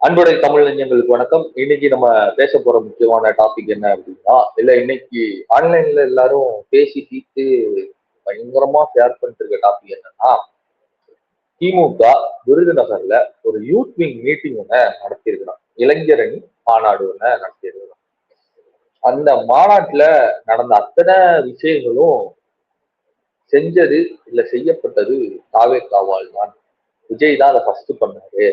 அன்புடைய தமிழ் நெஞ்சங்களுக்கு வணக்கம். இன்னைக்கு நம்ம பேச போற முக்கியமான டாபிக் என்ன அப்படின்னா இல்ல இன்னைக்கு ஆன்லைன்ல எல்லாரும் பேசி தீர்த்து பயங்கரமா ஷேர் பண்ணிட்டு இருக்க டாபிக் என்னன்னா திமுக விருதுநகர்ல ஒரு யூத் விங் மீட்டிங் ஒண்ணு நடத்தியிருக்கிறான். இளைஞரணி மாநாடு ஒண்ணு நடத்தியிருக்கிறான். அந்த மாநாட்டுல நடந்த அத்தனை விஷயங்களும் செஞ்சது இல்ல செய்யப்பட்டது தாவேக்காவால் தான். விஜய் தான் அதை ஃபர்ஸ்ட் பண்ணாரு.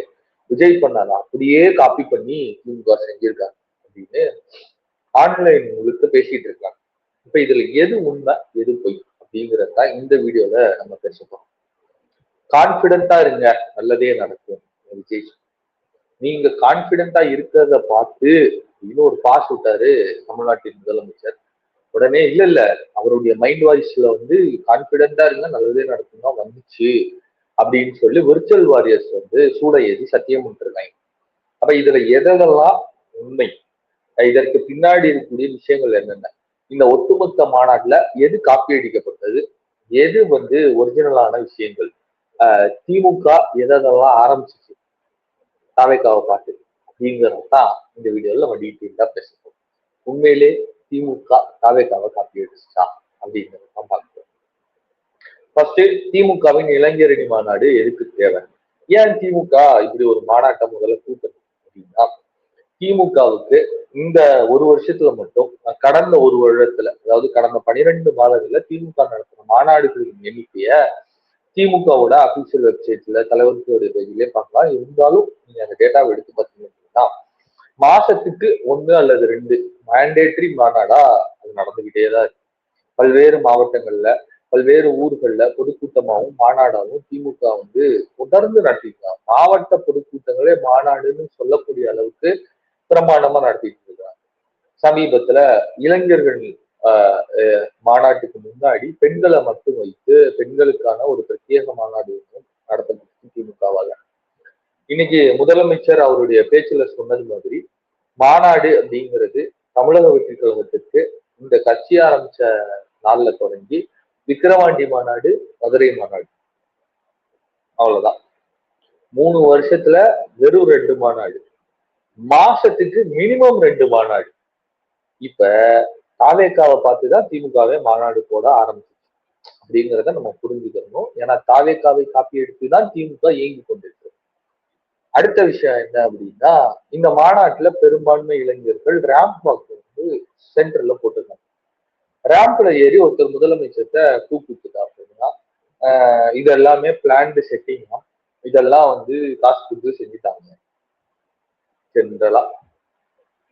விஜய் பண்ணாதான் அப்படியே காப்பி பண்ணி திமுக செஞ்சிருக்காங்க அப்படின்னு ஆன்லைன் முழுக்க பேசிட்டு இருக்காங்க. இப்ப இதுல எது உண்மை எது பொய் அப்படிங்கறது தான் இந்த வீடியோல நம்ம பேச போறோம் கான்பிடண்டா இருங்க நல்லதே நடக்கும். விஜய் நீங்க கான்பிடண்டா இருக்கிறத பார்த்து இன்னும் ஒரு பாஸ் விட்டாரு தமிழ்நாட்டின் முதலமைச்சர். உடனே இல்ல இல்ல அவருடைய மைண்ட் வாய்ஸ்ல வந்து கான்பிடண்டா இருங்க நல்லதே நடக்கும் தான் வந்துச்சு. அப்படின்னு சொல்லி விர்ச்சுவல் வாரியர்ஸ் வந்து சூட ஏறி சத்தியம் பண்ணிருக்காங்க அப்ப இதுல எதெல்லாம் உண்மை? இதற்கு பின்னாடி இருக்கக்கூடிய விஷயங்கள் என்னென்ன? இந்த ஒட்டுமொத்த மாநாட்டுல எது காப்பி அடிக்கப்பட்டது? எது வந்து ஒரிஜினலான விஷயங்கள்? திமுக எதெல்லாம் ஆரம்பிச்சிச்சு? தாவேக்காவை பார்த்து அப்படிங்கிறது தான் இந்த வீடியோவில் நம்ம டீட்டெயிலா பேசப்போம் உண்மையிலே திமுக தாவேக்காவை காப்பி அடிச்சுச்சா அப்படிங்கிறத தான் பார்க்கணும். ஃபர்ஸ்ட் திமுகவின் இளைஞரணி மாநாடு எதுக்கு தேவை? ஏன் திமுக இப்படி ஒரு மாநாட்டை முதல்ல கூட்டணும் அப்படின்னா திமுகவுக்கு இந்த ஒரு வருஷத்துல மட்டும் கடந்த ஒரு வருடத்துல அதாவது கடந்த பனிரெண்டு மாதங்கள்ல திமுக நடத்தின மாநாடுகளின் எண்ணிக்கைய திமுகவோட அபிஷியல் வெப்சைட்ல தலைவர்களுடைய பேஜிலே பார்க்கலாம். இருந்தாலும் நீங்க அந்த டேட்டாவை எடுத்து பார்த்தீங்க அப்படின்னா மாசத்துக்கு ஒன்று அல்லது ரெண்டு மேண்டேட்டரி மாநாடா அது நடந்துகிட்டே தான் இருக்கு. பல்வேறு மாவட்டங்கள்ல பல்வேறு ஊர்களில் பொதுக்கூட்டமாகவும் மாநாடாகவும் திமுக வந்து தொடர்ந்து நடத்திருக்காங்க மாவட்ட பொதுக்கூட்டங்களே மாநாடுன்னு சொல்லக்கூடிய அளவுக்கு பிரமாண்டமா நடத்திட்டு இருக்காங்க. சமீபத்துல இளைஞர்கள் மாநாட்டுக்கு முன்னாடி பெண்களை மட்டும் வைத்து பெண்களுக்கான ஒரு பிரத்யேக மாநாடு ஒன்றும் நடத்தப்பட்டு திமுகவாக இன்னைக்கு முதலமைச்சர் அவருடைய பேச்சுல சொன்னது மாதிரி மாநாடு அப்படிங்கிறது தமிழக வெற்றி கழகத்திற்கு இந்த கட்சி ஆரம்பிச்ச நாள்ல தொடங்கி விக்கிரவாண்டி மாநாடு மதுரை மாநாடு. அவ்வளவுதான். மூணு வருஷத்துல வெறும் ரெண்டு மாநாடு. மாசத்துக்கு மினிமம் ரெண்டு மாநாடு. இப்ப தாவேக்காவை பார்த்துதான் திமுகவே மாநாடு போட ஆரம்பிச்சு அப்படிங்கிறத நம்ம புரிஞ்சுக்கணும். ஏன்னா தாவேக்காவை காப்பி எடுத்துதான் திமுக இயங்கி கொண்டிருக்கு. அடுத்த விஷயம் என்ன அப்படின்னா இந்த மாநாட்டுல பெரும்பான்மை இளைஞர்கள் ரேம்ப் வந்து சென்டர்ல போட்டிருக்காங்க. ரேம்ப்ல ஏறி ஒருத்தர் முதலமைச்சர்கிட்ட கூப்பிட்டுட்டா அப்படின்னா இது எல்லாமே பிளான்டு தான். இதெல்லாம் வந்து காசு கொடுத்து செஞ்சுட்டாங்க. ஜென்ரலா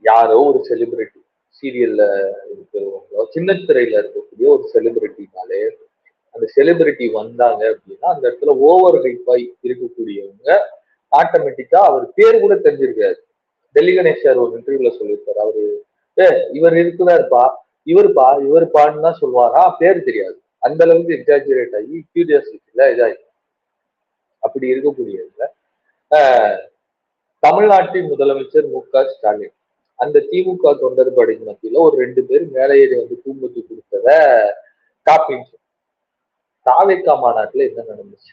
யாரோ ஒரு செலிபிரிட்டி சீரியல்ல இருக்கிறவங்களோ சின்ன திரையில இருக்கக்கூடிய ஒரு செலிபிரிட்டினாலே அந்த செலிபிரிட்டி வந்தாங்க அப்படின்னா அந்த இடத்துல ஓவர் ஹைப்பாய் இருக்கக்கூடியவங்க ஆட்டோமேட்டிக்கா அவர் பேர் கூட தெரிஞ்சிருக்காரு டெல்லி கணேஷ் சார் ஒரு இன்டர்வியூல சொல்லியிருக்காரு. அவரு ஏ இவர் இருக்குதாருப்பா? இவருப்பா இவருப்பான்னு தான் சொல்லுவாரா பேர் தெரியாது. அந்த அளவுக்கு எக்ஸாஜுரேட் ஆகி கியூரியாசிட்டியில இதாகி. அப்படி இருக்கக்கூடியதுல தமிழ்நாட்டின் முதலமைச்சர் மு க ஸ்டாலின். அந்த திமுக தொண்டர் மத்தியில ஒரு ரெண்டு பேர் மேலே ஏறி வந்து தூங்கத்து கொடுத்தத காப்பின்னு தாவேக்கா மாநாட்டுல என்ன நடந்துச்சு?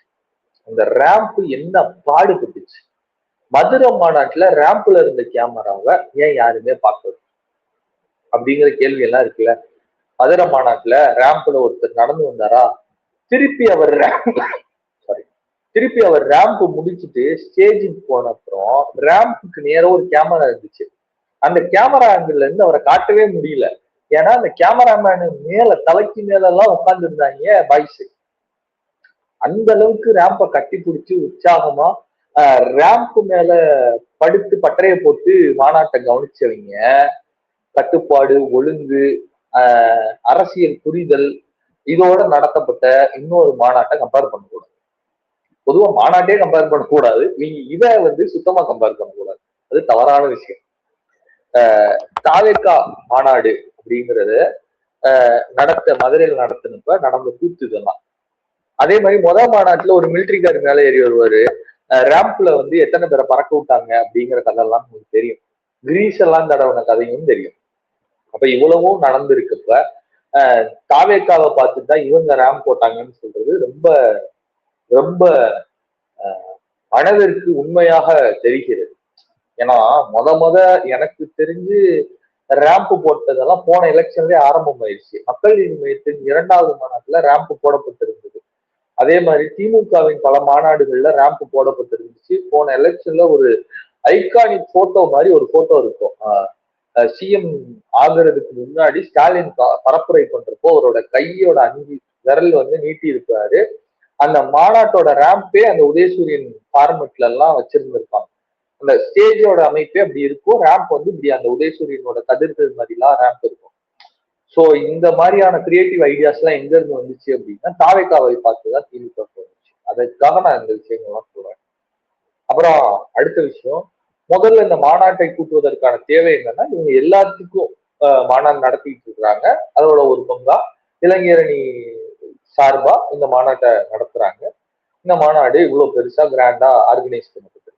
அந்த ரேம்ப் என்ன பாடுபட்டுச்சு? மதுரை மாநாட்டுல ரேம்ப்ல இருந்த கேமராவை ஏன் யாருமே பார்க்கல? அப்படிங்கிற கேள்வி எல்லாம் இருக்குல்ல. மதுரை மாநாட்டுல ரேம்ப்ல ஒருத்தர் நடந்து வந்தாரா? திருப்பி அவர் ரேம்ப் சாரி திருப்பி அவர் ரேம்ப் முடிச்சுட்டு ஸ்டேஜுக்கு போன அப்புறம் ரேம்புக்கு நேரம் ஒரு கேமரா இருந்துச்சு. அந்த கேமரா ஆங்கிள் இருந்து அவரை காட்டவே முடியல. ஏன்னா அந்த கேமராமேனு மேல தலைக்கு மேல எல்லாம் உட்காந்துருந்தாங்க பாய்ஸ் அந்த அளவுக்கு ரேம்பை கட்டி பிடிச்சி உற்சாகமா ரேம்ப் மேல படுத்து பட்டறைய போட்டு மாநாட்டை கவனிச்சவங்க கட்டுப்பாடு ஒழுங்கு அரசியல் புரிதல் இதோட நடத்தப்பட்ட இன்னொரு மாநாட்டை கம்பேர் பண்ணக்கூடாது. பொதுவா மாநாட்டே கம்பேர் பண்ணக்கூடாது. நீங்க இதை வந்து சுத்தமா கம்பேர் பண்ணக்கூடாது. அது தவறான விஷயம். தாவேக்கா மாநாடு அப்படிங்கறத நடத்த மதுரையில் நடத்தினப்ப நடந்த கூத்து இதெல்லாம். அதே மாதிரி முதல் மாநாட்டுல ஒரு மிலிட்ரிக்கார் மேல ஏறி வருவாரு. ரேம்ப்ல வந்து எத்தனை பேரை பறக்க விட்டாங்க அப்படிங்கிற கதை எல்லாம் உங்களுக்கு தெரியும். கிரீஸ் எல்லாம் தடவின கதையும் தெரியும். அப்ப இவ்வளவும் நடந்திருக்கப்ப காவேக்காவை பார்த்துட்டு தான் இவங்க ரேம் போட்டாங்கன்னு சொல்றது ரொம்ப ரொம்ப மனதிற்கு உண்மையாக தெரிகிறது. ஏன்னா முத முத எனக்கு தெரிஞ்சு ரேம்ப் போட்டதெல்லாம் போன எலெக்ஷன்லயே ஆரம்பமாயிருச்சு. மக்கள் நீதி மையத்தின் இரண்டாவது மாநாட்டுல ரேம்ப் போடப்பட்டிருந்தது. அதே மாதிரி திமுகவின் பல மாநாடுகள்ல ரேம்ப் போடப்பட்டிருந்துச்சு. போன எலெக்ஷன்ல ஒரு ஐகானிக் போட்டோ மாதிரி ஒரு போட்டோ இருக்கும். சிஎம் ஆகுறதுக்கு முன்னாடி ஸ்டாலின் ப- பரப்புரை பண்றப்போ அவரோட கையோட அஞ்சு விரல் வந்து நீட்டி இருப்பாரு அந்த மாநாட்டோட ரேம்பே அந்த உதயசூரியன் ஃபார்மெட்ல எல்லாம் வச்சிருந்திருப்பாங்க அந்த ஸ்டேஜோட அமைப்பே அப்படி இருக்கும் ரேம்ப் வந்து இப்படி அந்த உதயசூரியனோட கதிர்கள் மாதிரிலாம் ரேம்ப் இருக்கும் ஸோ இந்த மாதிரியான கிரியேட்டிவ் ஐடியாஸ் எல்லாம் எங்க இருந்து வந்துச்சு அப்படின்னா தாவேக்காவை பார்த்து தான் திமுக வந்துச்சு அதுக்காக நான் இந்த விஷயங்கள்லாம் சொல்றேன் அப்புறம் அடுத்த விஷயம் முதல்ல இந்த மாநாட்டை கூட்டுவதற்கான தேவை என்னன்னா இவங்க எல்லாத்துக்கும் மாநாடு நடத்திட்டு இருக்கிறாங்க அதோட ஒரு பங்கா இளைஞரணி சார்பா இந்த மாநாட்டை நடத்துறாங்க. இந்த மாநாடு இவ்வளவு பெருசா கிராண்டா ஆர்கனைஸ் பண்ணப்பட்டிருக்கு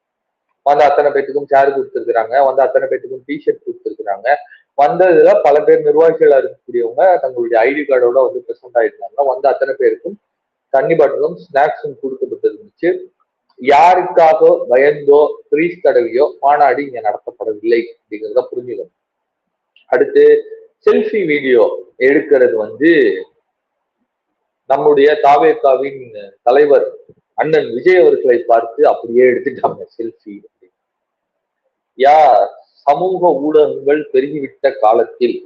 வந்த அத்தனை பேத்துக்கும் சேர் கொடுத்துருக்குறாங்க. வந்த அத்தனை பேத்துக்கும் டிஷர்ட் கொடுத்துருக்குறாங்க. வந்ததுல பல பேர் நிர்வாகிகளா இருக்கக்கூடியவங்க தங்களுடைய ஐடி கார்டோட வந்து பிரசன்ட் ஆயிருந்தாங்க வந்த அத்தனை பேருக்கும் தண்ணி பாட்டிலும் ஸ்நாக்ஸும் கொடுக்கப்பட்டிருந்துச்சு. யாருக்காக பயந்தோ கிரீஸ் தடவியோ மாநாடு இங்க நடத்தப்படவில்லை அப்படிங்கிறத புரிஞ்சுக்கணும். அடுத்து செல்ஃபி வீடியோ எடுக்கிறது வந்து நம்முடைய தாவேக்காவின் தலைவர் அண்ணன் விஜய் அவர்களை பார்த்து அப்படியே எடுத்துட்டாங்க செல்ஃபி யா சமூக ஊடகங்கள் பெருகிவிட்ட காலத்தில்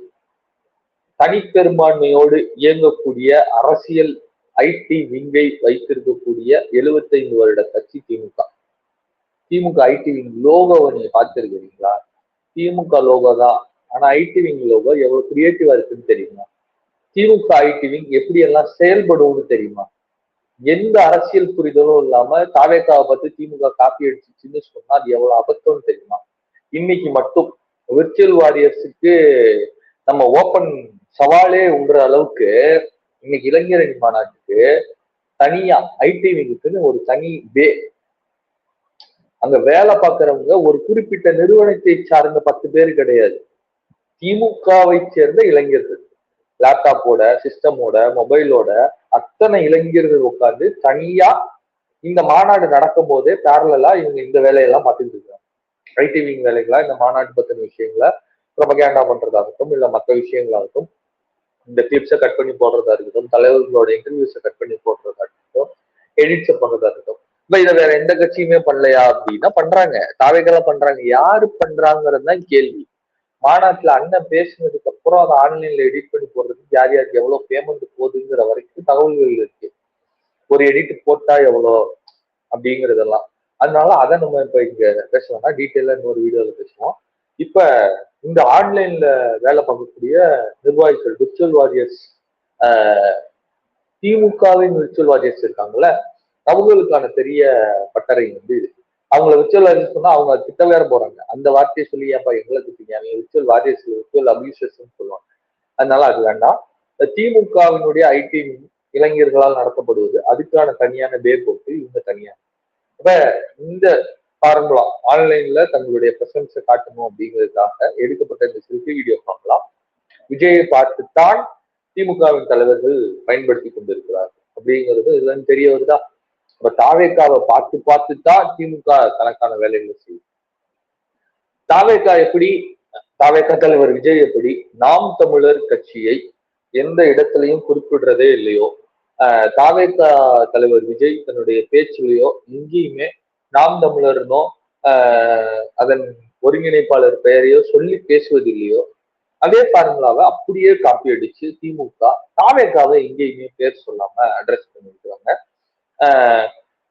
தனிப்பெரும்பான்மையோடு இயங்கக்கூடிய அரசியல் ஐடி விங்கை வைத்திருக்கக்கூடிய 75 வருட கட்சி திமுக. திமுக ஐடி விங் லோகோவை நீங்க பார்த்திருக்கிறீங்களா? திமுக லோகோ தான். ஆனா ஐடி விங் லோகோ எவ்வளவு கிரியேட்டிவா இருக்குன்னு தெரியுமா? திமுக ஐடி விங் எப்படி எல்லாம் செயல்படும்னு தெரியுமா? எந்த அரசியல் புரிதலும் இல்லாம தாவேக்காவை பார்த்து திமுக காப்பி அடிச்சிச்சுன்னு சொன்னா அது எவ்வளவு அபத்தம்னு தெரியுமா? இன்னைக்கு மட்டும் விர்ச்சுவல் வாரியர்ஸுக்கு நம்ம ஓப்பன் சவாலே உண்ற அளவுக்கு இன்னைக்கு இளைஞரணி மாநாட்டுக்கு தனியா ஐடி விங்குக்குன்னு ஒரு தனி பே அங்க வேலை பார்க்கறவங்க ஒரு குறிப்பிட்ட நிறுவனத்தை சார்ந்த பத்து பேர் கிடையாது. திமுகவை சேர்ந்த இளைஞர்கள். லேப்டாப்போட சிஸ்டமோட மொபைலோட அத்தனை இளைஞர்கள் உட்கார்ந்து தனியா இந்த மாநாடு நடக்கும் போதே பேரலா இவங்க இந்த வேலையெல்லாம் பார்த்துட்டு இருக்காங்க. ஐடி விங் வேலைகளா இந்த மாநாட்டு பத்தின விஷயங்களை ப்ரொபகேண்டா பண்றதாகட்டும் இல்ல மற்ற விஷயங்களாகட்டும் இந்த கிளிப்ஸை கட் பண்ணி போடுறதா இருக்கட்டும் தலைவர்களோட இன்டர்வியூஸை கட் பண்ணி போடுறதா இருக்கட்டும் எடிட்ஸை பண்றதா இருக்கட்டும். இப்ப இதை வேற எந்த கட்சியுமே பண்ணலையா அப்படின்னா பண்றாங்க. தாவைகெல்லாம் பண்றாங்க. யாரு பண்றாங்கிறது தான் கேள்வி. மாநாட்டுல அண்ணன் பேசினதுக்கு அப்புறம் அதை ஆன்லைன்ல எடிட் பண்ணி போடுறதுக்கு யார் யாருக்கு எவ்வளவு பேமெண்ட் போகுதுங்கிற வரைக்கும் தகவல்கள் இருக்கு. ஒரு எடிட் போட்டா எவ்வளோ அப்படிங்கறதெல்லாம். அதனால அதை நம்ம இப்ப இங்க பேசலாம்னா டீட்டெயிலா இன்னொரு வீடியோல பேசுவோம். இப்ப இந்த ஆன்லைன்ல வேலை பார்க்கக்கூடிய நிர்வாகிகள் விர்ச்சுவல் வாரியர்ஸ் திமுகவின் விர்ச்சுவல் வாரியர்ஸ் இருக்காங்கல்ல அவங்களுக்கான பெரிய பட்டறை வந்து இது. அவங்கள விர்ச்சுவல் வாரியர்ஸ் சொன்னா அவங்க திட்ட வேற போறாங்க. அந்த வார்த்தையை சொல்லி ஏப்பா எங்களை திட்டீங்க? விர்ச்சுவல் வாரியர்ஸ் விர்ச்சுவல் அபியூசர்ஸ் சொல்லுவாங்க. அதனால அது வேண்டாம். திமுகவினுடைய ஐடி இளைஞர்களால் நடத்தப்படுவது அதுக்கான தனியான பேர் போட்டு இவங்க தனியாக இப்ப இந்த ஃபார்முலா ஆன்லைன்ல தங்களுடைய பிரசன்ஸை காட்டணும் அப்படிங்கிறதுக்காக எடுக்கப்பட்ட இந்த செல்ஃபி வீடியோ ஃபார்முலா விஜயை பார்த்துத்தான் திமுகவின் தலைவர்கள் பயன்படுத்தி கொண்டிருக்கிறார் அப்படிங்கிறது இதுல தெரிய வருதா? அப்ப தாவேக்காவை பார்த்து பார்த்து தான் திமுக தனக்கான வேலைகளை செய்யும். தாவேக்கா எப்படி? தாவேக்கா தலைவர் விஜய் எப்படி? நாம் தமிழர் கட்சியை எந்த இடத்துலையும் குறிப்பிடுறதே இல்லையோ? தாவேக்கா தலைவர் விஜய் தன்னுடைய பேச்சிலையோ எங்கேயுமே நாம் தமிழர்னோ அதன் ஒருங்கிணைப்பாளர் பெயரையோ சொல்லி பேசுவதில்லையோ அதே ஃபார்முலாவை அப்படியே காப்பி அடிச்சு திமுக தாவேக்காவை எங்கேயுமே பேர் சொல்லாம அட்ரஸ் பண்ணிருக்கிறாங்க.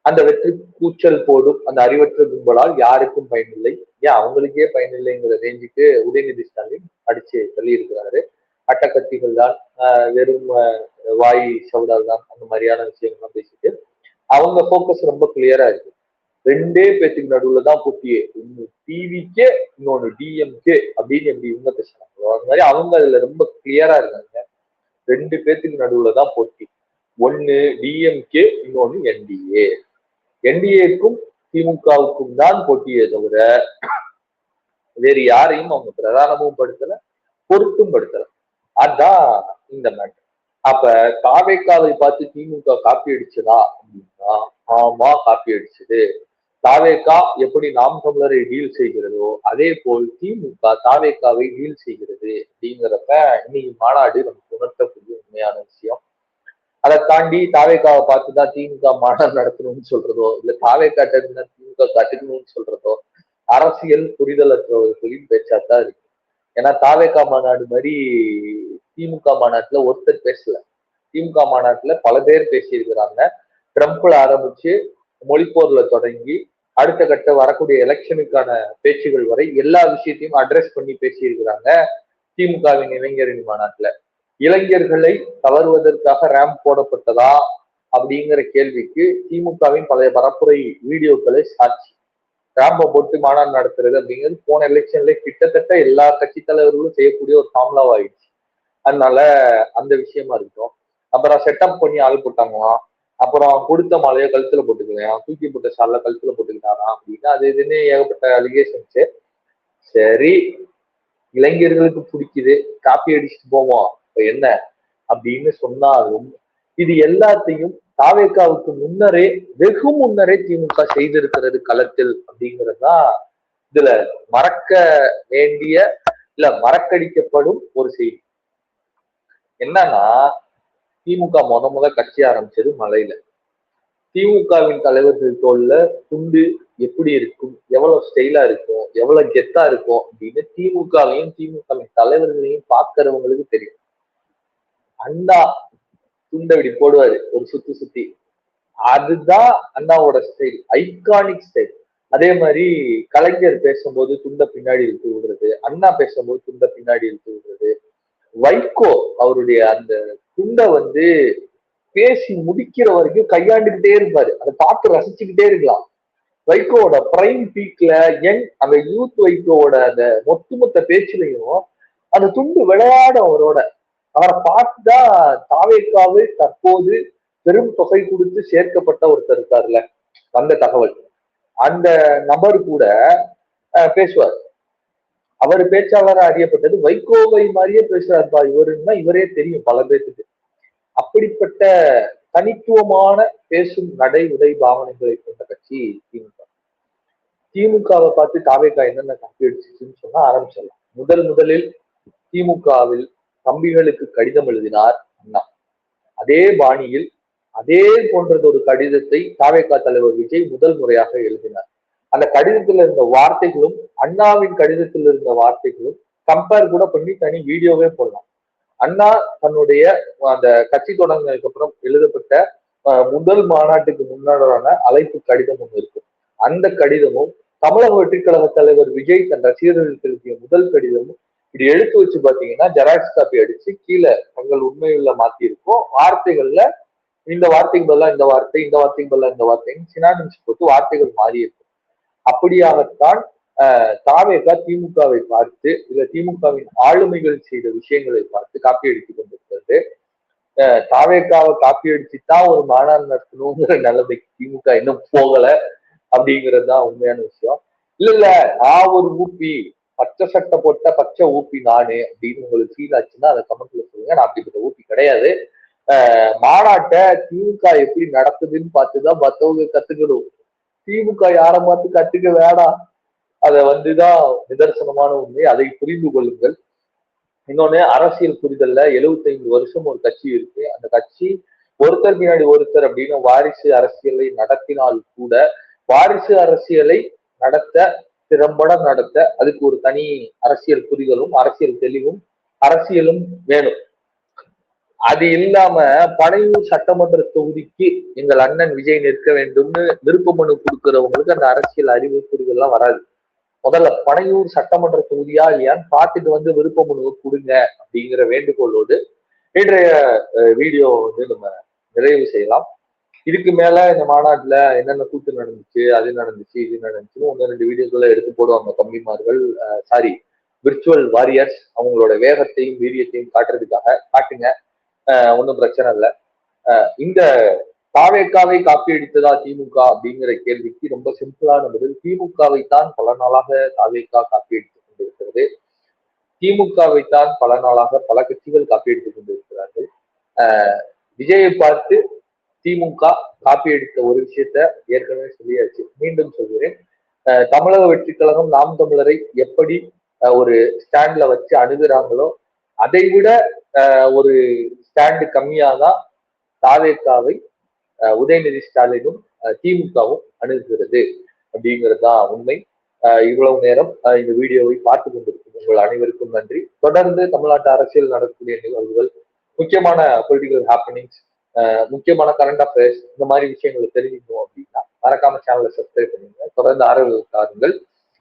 அந்த வெற்றி கூச்சல் போடும் அந்த அறிவற்ற கும்பலால் யாருக்கும் பயனில்லை. ஏன் அவங்களுக்கே பயனில்லைங்கிற ரேஞ்சுக்கு உதயநிதி ஸ்டாலின் அடிச்சு சொல்லியிருக்கிறாரு அட்டக்கத்திகள் தான் வெறும் வாய் சவுடால் தான் அந்த மாதிரியான விஷயங்கள்லாம் பேசிட்டு அவங்க ஃபோக்கஸ் ரொம்ப கிளியரா இருக்கு. ரெண்டே பேத்துக்கு நடுவுல தான் போட்டியே. ஒன்னு டிவிக்கே இன்னொன்னு டிஎம்கே அப்படின்னு எப்படி இவங்க பேசுறாங்களோ அந்த மாதிரி அவங்க அதுல ரொம்ப கிளியரா இருக்காங்க. ரெண்டு பேத்துக்கு நடுவுல தான் போட்டி. ஒன்னு டிஎம்கே இன்னொன்னு என்டிஏ என்டிஏக்கும் திமுகவுக்கும் தான் போட்டியே தவிர வேறு யாரையும் அவங்க பிரதானமும் படுத்தல பொருத்தும் படுத்தல. அதான் இந்த மேட்டர் அப்ப காவேக்காவை பார்த்து திமுக காப்பி அடிச்சதா அப்படின்னா ஆமா காப்பி அடிச்சது. தாவேகா எப்படி நாம் தமிழரை டீல் செய்கிறதோ அதே போல் திமுக தாவேகாவை டீல் செய்கிறது அப்படிங்கிறப்ப இன்னைக்கு மாநாடு நமக்கு உணர்த்தக்கூடிய உண்மையான விஷயம். அதை தாண்டி தாவேக்காவை பார்த்துதான் திமுக மாநாடு நடத்தணும்னு சொல்றதோ இல்ல தாவேக்காட்ட இருந்தா திமுக கட்டுக்கணும்னு சொல்றதோ அரசியல் புரிதலற்றவர்களின் பேச்சாத்தான் இருக்கு. ஏன்னா தாவேக்கா மாநாடு மாதிரி திமுக மாநாட்டுல ஒருத்தர் பேசல. திமுக மாநாட்டுல பல பேர் பேசியிருக்கிறாங்க. ட்ரம்ப்ல ஆரம்பிச்சு மொழிப்போர்ல தொடங்கி அடுத்த கட்ட வரக்கூடிய எலெக்ஷனுக்கான பேச்சுகள் வரை எல்லா விஷயத்தையும் அட்ரஸ் பண்ணி பேசியிருக்கிறாங்க. திமுகவின் இளைஞரணி மாநாட்டுல. இளைஞர்களை தளர்வதற்காக ரேம்ப் போடப்பட்டதா அப்படிங்கிற கேள்விக்கு திமுகவின் பழைய பரப்புரை வீடியோக்களை சாட்சி. ரேம்பை போட்டு மாநாடு நடத்துறது அப்படிங்கிறது போன எலெக்ஷன்ல கிட்டத்தட்ட எல்லா கட்சி தலைவர்களும் செய்யக்கூடிய ஒரு ஃபார்முலாவாயிடுச்சு அதனால அந்த விஷயமா இருக்கட்டும். அப்புறம் செட்டப் பண்ணி ஆள் போட்டாங்களாம். அப்புறம் கொடுத்த மாலையை கழுத்துல போட்டுக்கலாம் தூக்கி போட்ட சால கழுத்துல போட்டுக்கிட்டாரா அப்படின்னா அது இதுன்னு ஏகப்பட்ட அலிகேஷன்ஸு சரி இளைஞர்களுக்கு பிடிக்குது. காப்பி அடிச்சுட்டு போவோம். இப்போ என்ன? அப்படின்னு சொன்னாலும் இது எல்லாத்தையும் தாவேக்காவுக்கு முன்னரே வெகு முன்னரே திமுக செய்திருக்கிறது களத்தில் அப்படிங்கிறதா இதுல மறக்க வேண்டிய இல்ல மறக்கடிக்கப்படும் ஒரு செய்தி. என்னன்னா திமுக முத முத கட்சி ஆரம்பிச்சது மலையில திமுகவின் தலைவர்கள் தோல்ல துண்டு எப்படி இருக்கும் எவ்வளவு ஸ்டைலா இருக்கும் எவ்வளவு கெத்தா இருக்கும் அப்படின்னு திமுகவையும் திமுகவின் தலைவர்களையும் பார்க்கிறவங்களுக்கு தெரியும். அண்ணா துண்டை இப்படி போடுவாரு ஒரு சுத்தி சுத்தி. அதுதான் அண்ணாவோட ஸ்டைல் ஐகானிக் ஸ்டைல் அதே மாதிரி கலைஞர் பேசும்போது துண்டை பின்னாடி இழுத்து விடுறது அண்ணா பேசும்போது துண்டை பின்னாடி இழுத்து விடுறது. வைகோ அவருடைய அந்த துண்டை வந்து பேசி முடிக்கிற வரைக்கும் கையாண்டுகிட்டே இருப்பாரு. அதை பார்த்து ரசிச்சுக்கிட்டே இருக்கலாம். வைகோவோட பிரைம் பீக்ல யங் அந்த யூத் வைகோவோட அந்த ஒட்டுமொத்த பேச்சுலையும் அந்த துண்டு விளையாடும் அவரோட. அவரை பார்த்துதான் தாவேக்காவு தற்போது பெரும் தொகை கொடுத்து சேர்க்கப்பட்ட ஒருத்தர் இருக்காருல வந்த தகவல். அந்த நபர் கூட பேசுவார். அவர் பேச்சாளராக அறியப்பட்டது. வைகோவை மாதிரியே பேசுறாருப்பா இவருன்னா இவரே தெரியும் பல பேருக்கு அப்படிப்பட்ட தனித்துவமான பேசும் நடை உடை பாவனைகளை கொண்ட கட்சி திமுக. திமுகவை பார்த்து காவேக்கா என்னென்ன கம்பி அடிச்சிச்சுன்னு சொன்னா ஆரம்பிச்சிடலாம். முதல் முதலில் திமுகவில் தம்பிகளுக்கு கடிதம் எழுதினார் அண்ணா. அதே பாணியில் அதே போன்றது ஒரு கடிதத்தை தாவேக்கா தலைவர் விஜய் முதல் முறையாக எழுதினார். அந்த கடிதத்தில் இருந்த வார்த்தைகளும் அண்ணாவின் கடிதத்தில் இருந்த வார்த்தைகளும் கம்பேர் கூட பண்ணி தனி வீடியோவே போடலாம். அண்ணா தன்னுடைய அந்த கட்சி தொடங்கினதுக்கு அப்புறம் எழுதப்பட்ட முதல் மாநாட்டுக்கு முன்னாடான அழைப்பு கடிதம் ஒன்று இருக்கு. அந்த கடிதமும் தமிழக வெற்றிக் கழக தலைவர் விஜய் தன் ரசிகர்கள் எழுதிய முதல் கடிதமும் இப்படி எடுத்து வச்சு பாத்தீங்கன்னா ஜெராக்ஸ் காப்பி அடிச்சு கீழே தங்கள் உண்மையுள்ள மாத்தி இருக்கும் வார்த்தைகள்ல இந்த வார்த்தைக்கு பதிலாக இந்த வார்த்தை இந்த வார்த்தைக்கு பதிலாக இந்த வார்த்தைன்னு சினானிம்ஸ் போட்டு வார்த்தைகள் மாறி இருக்கும் அப்படியாகத்தான் தாவேகா திமுகவை பார்த்து இல்ல திமுகவின் ஆளுமைகள் செய்த விஷயங்களை பார்த்து காப்பி அடித்துக் கொண்டிருக்கிறது. தாவேக்காவை காப்பி அடிச்சுதான் ஒரு மாநாடு நடத்தணுங்கிற நிலைமைக்கு திமுக இன்னும் போகல அப்படிங்கிறது தான் உண்மையான விஷயம். இல்ல இல்ல நான் ஒரு ஊப்பி பச்சை சட்டை போட்ட பச்சை ஊப்பி நானு அப்படின்னு உங்களுக்கு ஃபீல் ஆச்சுன்னா அதை கமெண்ட்ல சொல்லுங்க. நான் அப்படிப்பட்ட ஊப்பி கிடையாது. மாநாட்டை திமுக எப்படி நடக்குதுன்னு பார்த்துதான் மத்தவங்க கத்துக்கணும். திமுக யார பார்த்து கத்துக்க வேணாம். அதை வந்துதான் நிதர்சனமான உண்மை. அதை புரிந்து கொள்ளுங்கள். இன்னொன்னு அரசியல் புரிதல்ல. எழுபத்தைந்து வருஷம் ஒரு கட்சி இருக்கு. அந்த கட்சி ஒருத்தர் பின்னாடி ஒருத்தர் அப்படின்னு வாரிசு அரசியலை நடத்தினால் கூட வாரிசு அரசியலை நடத்த திறம்பட நடத்த அதுக்கு ஒரு தனி அரசியல் புரிதலும் அரசியல் தெளிவும் அரசியலும் வேணும். அது இல்லாம பனையூர் சட்டமன்ற தொகுதிக்கு எங்கள் அண்ணன் விஜய் நிற்க வேண்டும்னு விருப்ப மனு கொடுக்கிறவங்களுக்கு அந்த அரசியல் அறிவு புரிதல்லாம் வராது. முதல்ல பனையூர் சட்டமன்ற தொகுதியா இல்லையான்னு பார்த்துட்டு வந்து விருப்ப மனுவை கொடுங்க அப்படிங்கிற வேண்டுகோளோடு இன்றைய வீடியோ வந்து நம்ம நிறைவு செய்யலாம். இதுக்கு மேல இந்த மாநாட்டுல என்னென்ன கூத்து நடந்துச்சு அது நடந்துச்சு இது நடந்துச்சுன்னு ஒன்று ரெண்டு வீடியோக்களை எடுத்து போடுவாங்க தம்பிமார்கள் சாரி விர்ச்சுவல் வாரியர்ஸ் அவங்களோட வேகத்தையும் வீரியத்தையும் காட்டுறதுக்காக. காட்டுங்க. ஒன்றும் பிரச்சனை இல்லை. இந்த தாவேக்காவை காப்பி அடித்ததா திமுக அப்படிங்கிற கேள்விக்கு ரொம்ப சிம்பிளான பதில் திமுகவை தான் பல நாளாக தாவேக்கா காப்பி அடித்துக் கொண்டிருக்கிறது. திமுகவை தான் பல நாளாக பல கட்சிகள் காப்பி அடித்துக் கொண்டிருக்கிறார்கள் விஜயை பார்த்து திமுக காப்பி அடித்த ஒரு விஷயத்த ஏற்கனவே சொல்லியாச்சு. மீண்டும் சொல்கிறேன். தமிழக வெற்றி கழகம் நாம் தமிழரை எப்படி ஒரு ஸ்டாண்ட்ல வச்சு அணுகுறாங்களோ அதை விட ஒரு ஸ்டாண்டு கம்மியாதான் தாவேக்காவை உதயநிதி ஸ்டாலினும் திமுகவும் அணுகுகிறது அப்படிங்கிறது தான் உண்மை. அஹ் இவ்வளவு நேரம் இந்த வீடியோவை பார்த்து கொண்டிருக்கும் உங்கள் அனைவருக்கும் நன்றி. தொடர்ந்து தமிழ்நாட்டு அரசியல் நடக்கக்கூடிய நிகழ்வுகள் முக்கியமான பொலிட்டிக்கல் ஹாப்பனிங்ஸ் முக்கியமான கரண்ட் அஃபேர்ஸ் இந்த மாதிரி விஷயங்களை தெரிஞ்சுக்கணும் அப்படின்னா மறக்காம சேனலை சப்ஸ்கிரைப் பண்ணுங்க. தொடர்ந்து ஆதரவு தாருங்கள்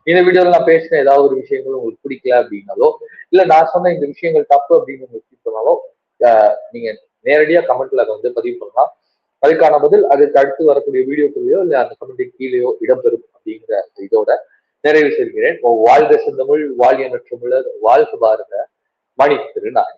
இந்த வீடியோவில் நான் பேசின ஏதாவது ஒரு விஷயங்கள் உங்களுக்கு பிடிக்கல அப்படின்னாலோ இல்ல நான் சொன்ன இந்த விஷயங்கள் தப்பு அப்படின்னு நீங்க சொன்னாலும் நீங்க நேரடியா கமெண்ட்ல அதை வந்து பதிவு பண்ணலாம். அதுக்கான பதில் அதுக்கு அடுத்து வரக்கூடிய வீடியோக்குள்ளேயோ இல்ல அந்த கமெண்ட் கீழேயோ இடம்பெறும் அப்படிங்கிற இதோட நிறைவு செய்கிறேன். வாழ்க செந்தமிழ் வாழிய நற்றமிழர் வாழ்க பாரத மணி திருநாள்.